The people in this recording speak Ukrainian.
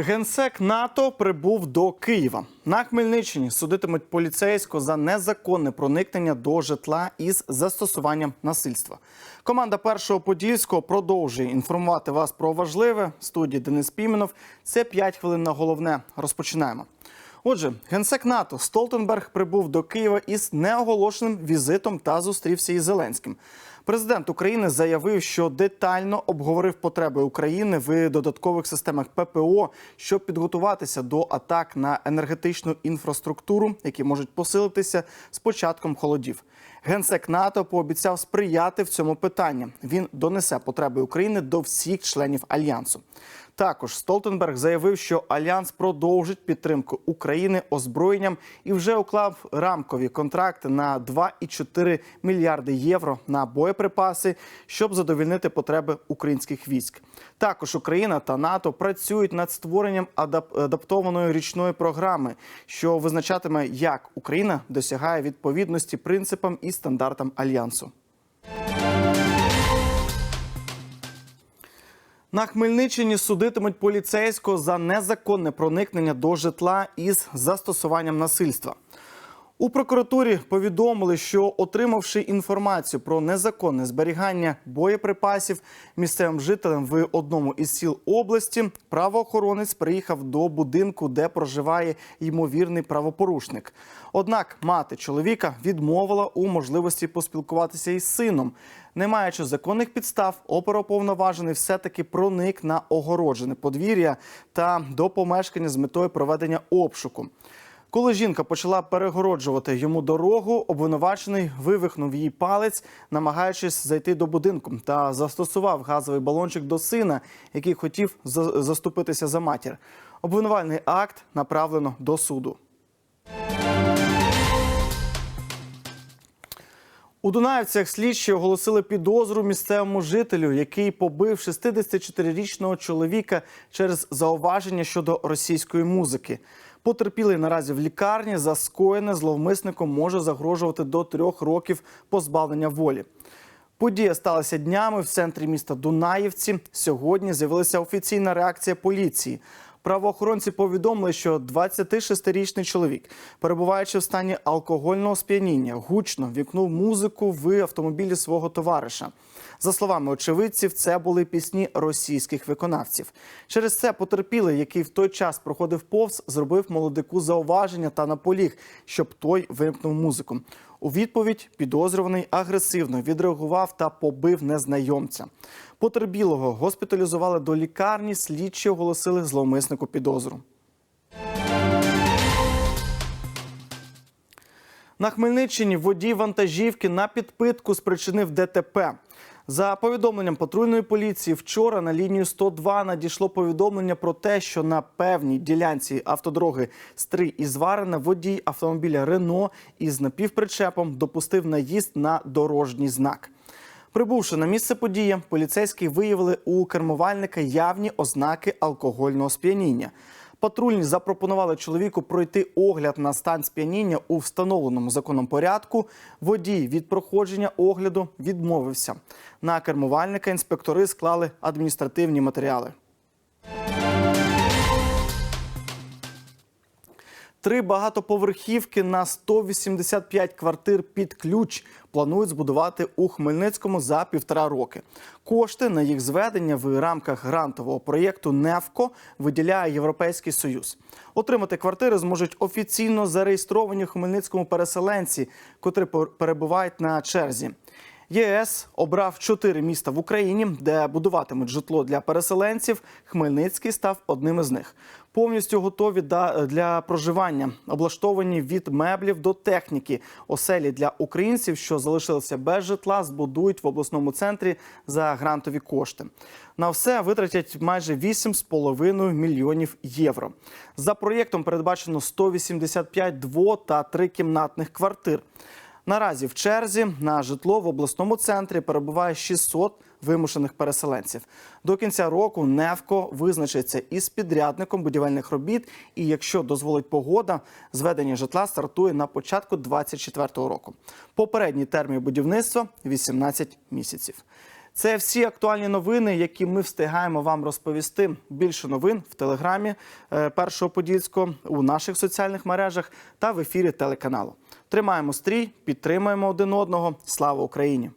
Генсек НАТО прибув до Києва. На Хмельниччині судитимуть поліцейського за незаконне проникнення до житла із застосуванням насильства. Команда першого подільського продовжує інформувати вас про важливе. Студії Денис Піменов. Це 5 хвилин на головне. Розпочинаємо. Отже, генсек НАТО Столтенберг прибув до Києва із неоголошеним візитом та зустрівся із Зеленським. Президент України заявив, що детально обговорив потреби України в додаткових системах ППО, щоб підготуватися до атак на енергетичну інфраструктуру, які можуть посилитися з початком холодів. Генсек НАТО пообіцяв сприяти в цьому питанні. Він донесе потреби України до всіх членів альянсу. Також Столтенберг заявив, що альянс продовжить підтримку України озброєнням і вже уклав рамкові контракти на 2,4 мільярди євро на боєприпаси, щоб задовільнити потреби українських військ. Також Україна та НАТО працюють над створенням адап- адаптованої річної програми, що визначатиме, як Україна досягає відповідності принципам і стандартам альянсу. На Хмельниччині судитимуть поліцейського за незаконне проникнення до житла із застосуванням насильства. У прокуратурі повідомили, що отримавши інформацію про незаконне зберігання боєприпасів місцевим жителям в одному із сіл області, правоохоронець приїхав до будинку, де проживає ймовірний правопорушник. Однак мати чоловіка відмовила у можливості поспілкуватися із сином. Не маючи законних підстав, оперуповноважений все-таки проник на огороджене подвір'я та до помешкання з метою проведення обшуку. Коли жінка почала перегороджувати йому дорогу, обвинувачений вивихнув їй палець, намагаючись зайти до будинку, та застосував газовий балончик до сина, який хотів за- заступитися за матір. Обвинувальний акт направлено до суду. У Дунаївцях слідчі оголосили підозру місцевому жителю, який побив 64-річного чоловіка через зауваження щодо російської музики. Потерпілий наразі в лікарні за скоєне зловмисником може загрожувати до трьох років позбавлення волі. Подія сталася днями в центрі міста Дунаївці. Сьогодні з'явилася офіційна реакція поліції. Правоохоронці повідомили, що 26-річний чоловік, перебуваючи в стані алкогольного сп'яніння, гучно вікнув музику в автомобілі свого товариша. За словами очевидців, це були пісні російських виконавців. Через це потерпілий, який в той час проходив повз, зробив молодику зауваження та наполіг, щоб той вимкнув музику. У відповідь підозрюваний агресивно відреагував та побив незнайомця. Потерпілого госпіталізували до лікарні. Слідчі оголосили зловмиснику підозру. На Хмельниччині водій вантажівки на підпитку спричинив ДТП. За повідомленням патрульної поліції, вчора на лінію 102 надійшло повідомлення про те, що на певній ділянці автодороги Стрий і Зварина водій автомобіля Рено із напівпричепом допустив наїзд на дорожній знак. Прибувши на місце події, поліцейські виявили у кермувальника явні ознаки алкогольного сп'яніння. Патрульні запропонували чоловіку пройти огляд на стан сп'яніння у встановленому законом порядку. Водій від проходження огляду відмовився. На кермувальника інспектори склали адміністративні матеріали. Три багатоповерхівки на 185 квартир під ключ планують збудувати у Хмельницькому за півтора роки. Кошти на їх зведення в рамках грантового проєкту НЕФКО виділяє Європейський Союз. Отримати квартири зможуть офіційно зареєстровані в Хмельницькому переселенці, котрі пер- перебувають на черзі. ЄС обрав чотири міста в Україні, де будуватимуть житло для переселенців. Хмельницький став одним із них. Повністю готові для проживання, облаштовані від меблів до техніки. Оселі для українців, що залишилися без житла, збудують в обласному центрі за грантові кошти. На все витратять майже 8,5 мільйонів євро. За проєктом передбачено 185 дво та трикімнатних квартир. Наразі в черзі на житло в обласному центрі перебуває 600 вимушених переселенців. До кінця року НЕВКО визначиться із підрядником будівельних робіт. І якщо дозволить погода, зведення житла стартує на початку 2024 року. Попередній термін будівництва 18 місяців. Це всі актуальні новини, які ми встигаємо вам розповісти. Більше новин в телеграмі е, першого подільського у наших соціальних мережах та в ефірі телеканалу. Тримаємо стрій, підтримуємо один одного. Слава Україні!